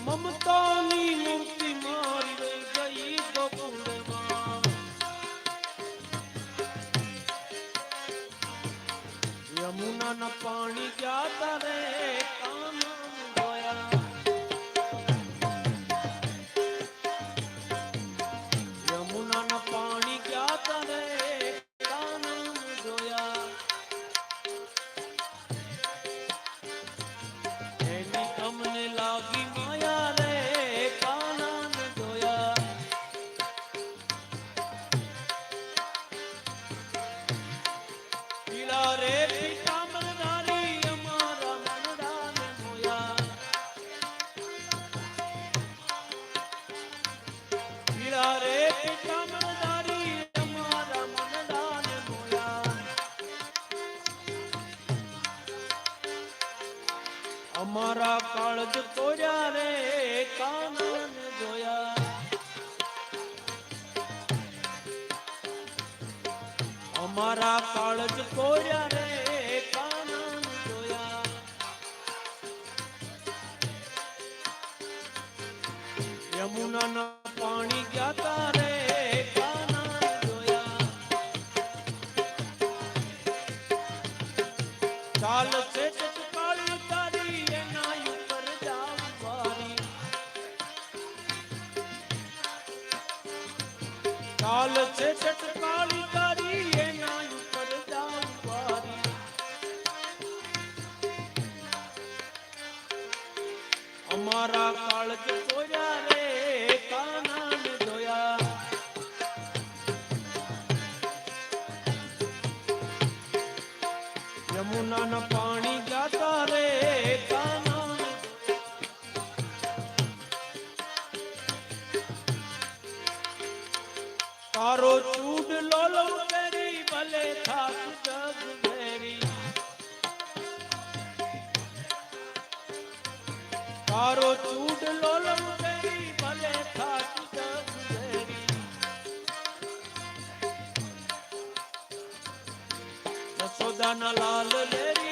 મમતાની મૂર્તિ મારી ગઈ ગોકુળમાં યમુના ના પાણી ગયા તારે કાન અમારા કાળજ કોર્યા રે. તારો ચૂડલો લંબેરી ભલે થાતું દસેરી યશોદાના લાલ લેરી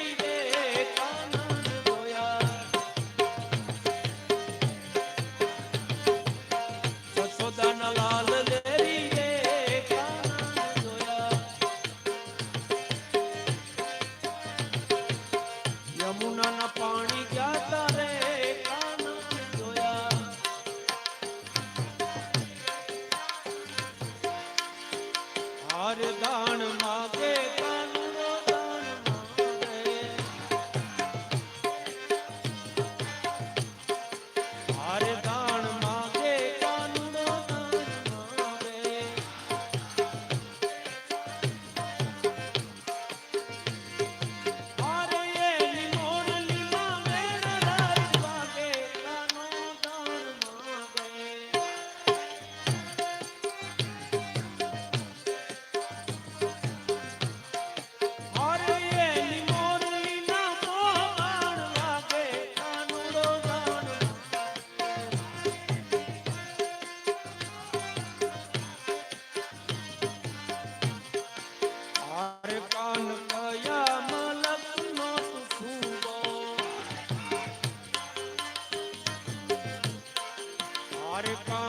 हमारे पास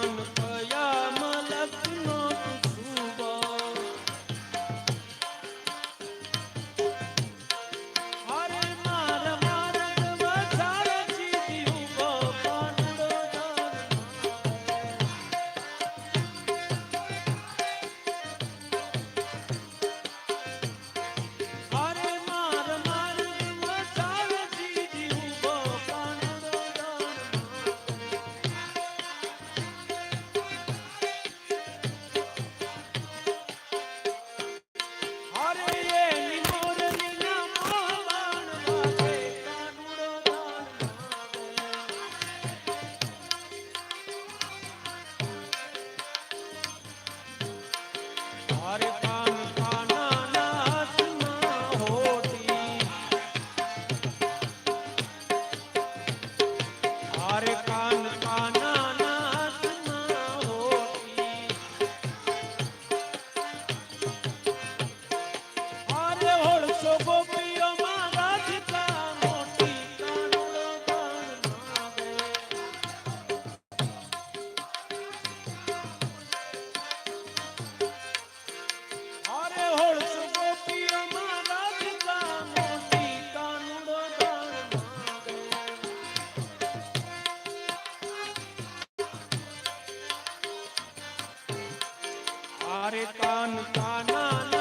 તારે કાન કાના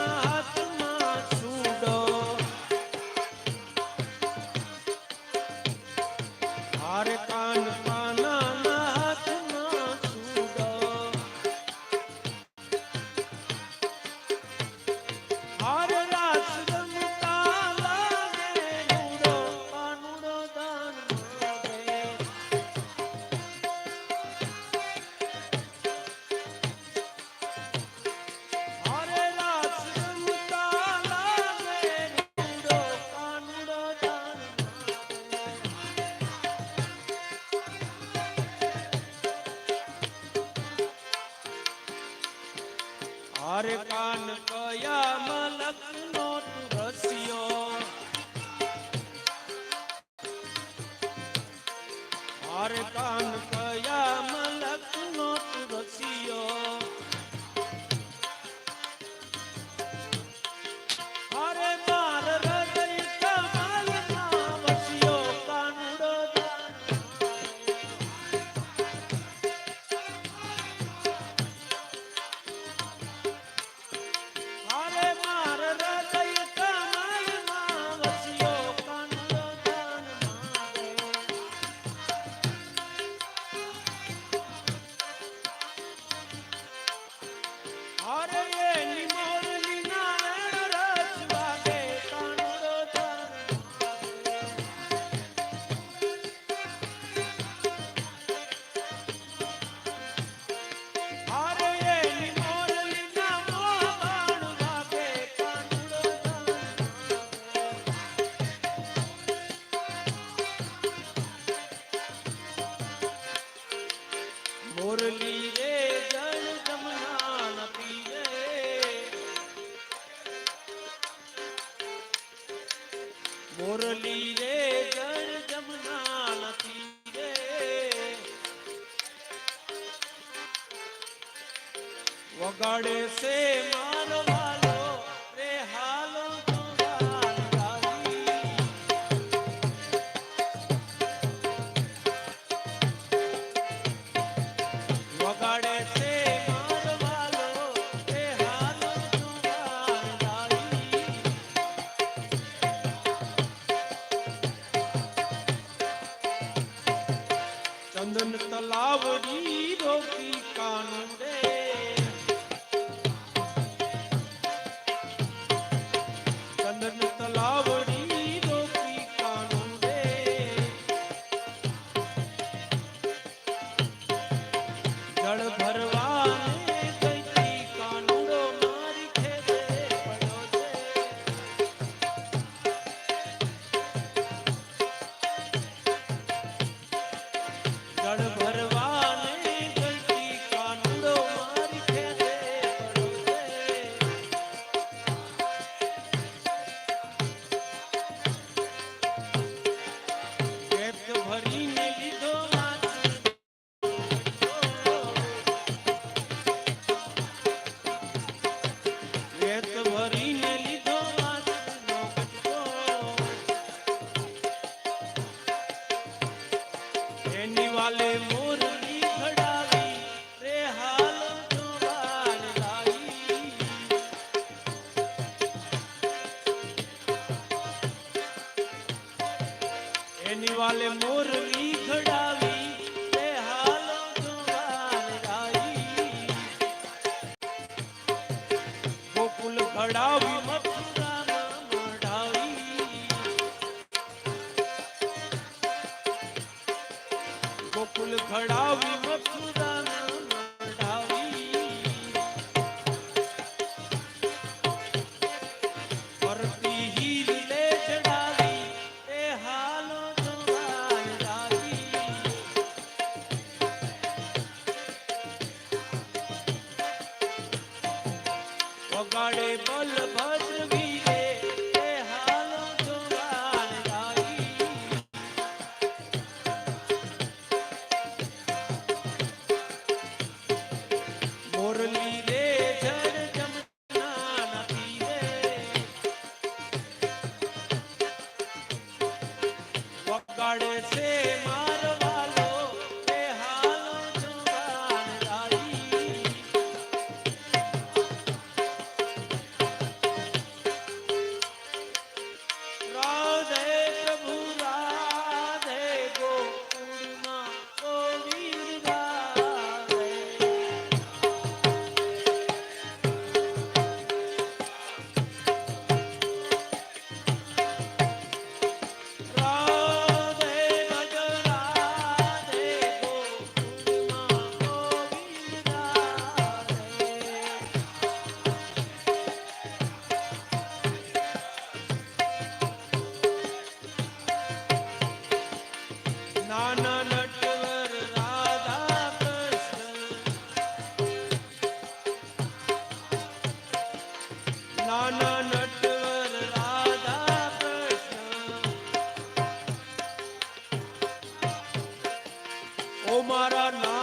ગળે સે મારો વાલો રે હાલો વગાડે છે મારો વાલો ચંદન તલાવ રી રોકી કાનુડે वाले मोर भी खड़ा। પાડે છે ও মারা না